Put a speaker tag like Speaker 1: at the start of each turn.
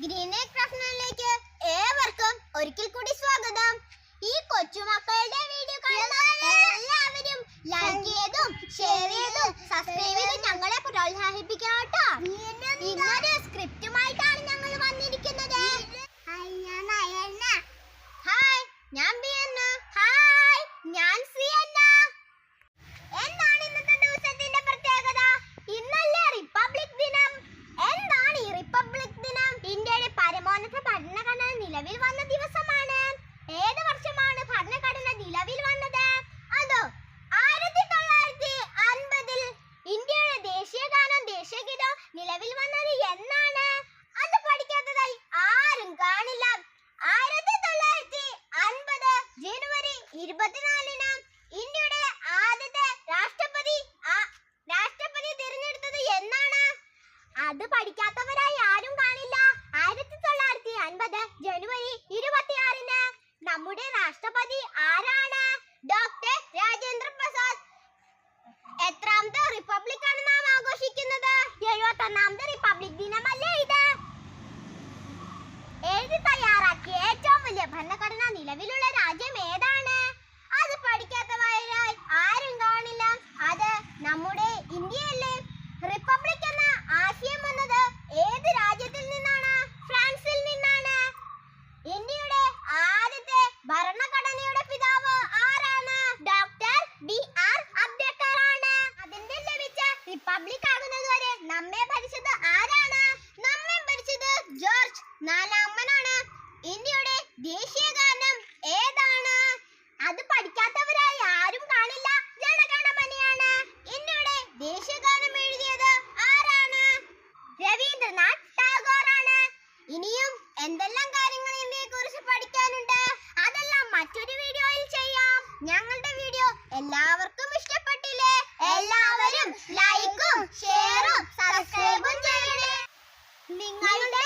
Speaker 1: Green ക്രാഫ്റ്റിലേക്ക് ഏവർക്കും ഒരിക്കൽ കൂടി സ്വാഗതം. ഈ കൊച്ചുമക്കളുടെ ഇരുപത്തിനാലിന് ഇന്ത്യയുടെ ആദ്യത്തെ രാഷ്ട്രപതി രാഷ്ട്രപതി തിരഞ്ഞെടുത്തത് എന്നാണ്? അത് പഠിക്കാത്തവരായി ആരും കാണില്ല. ആയിരത്തി തൊള്ളായിരത്തി അൻപത് ജനുവരി ഇരുപത്തിയാറിന് നമ്മുടെ രാഷ്ട്രപതി ആരാണ്? ഡോക്ടർ രാജേന്ദ്ര പ്രസാദ്. എത്രാമത്തെ റിപ്പബ്ലിക് ആണ് നാം ആഘോഷിക്കുന്നത്? എഴുപത്തി ഒന്നാമത്തെ റിപ്പബ്ലിക് ദിനമല്ലേ ഇത്? എഴുതി തയ്യാറാക്കിയ ഏറ്റവും വലിയ ഭരണഘടന നിലവിലുള്ള രാജ്യം ഏതാണ്? ദേശീയഗാനം ഏതാണ്? അത് പഠിക്കാത്തവരായി ആരും കാണില്ല. ജനഗണമനയാണ്. എന്നിവിടെ ദേശീയഗാനം എഴുതിയത് ആരാണ്? രവീന്ദ്രനാഥ് ടാഗോർ ആണ് ഇനിയും എന്തെല്ലാം കാര്യങ്ങൾ ഇന്ത്യയെ കുറിച്ച് പഠിക്കാനുണ്ട്? അതെല്ലാം മറ്റൊരു വീഡിയോയിൽ ചെയ്യാം. ഞങ്ങളുടെ വീഡിയോ എല്ലാവർക്കും ഇഷ്ടപ്പെട്ടില്ലേ? എല്ലാവരും ലൈക്കും ഷെയറും സബ്സ്ക്രൈബും ചെയ്യണേ. നിങ്ങളുടെ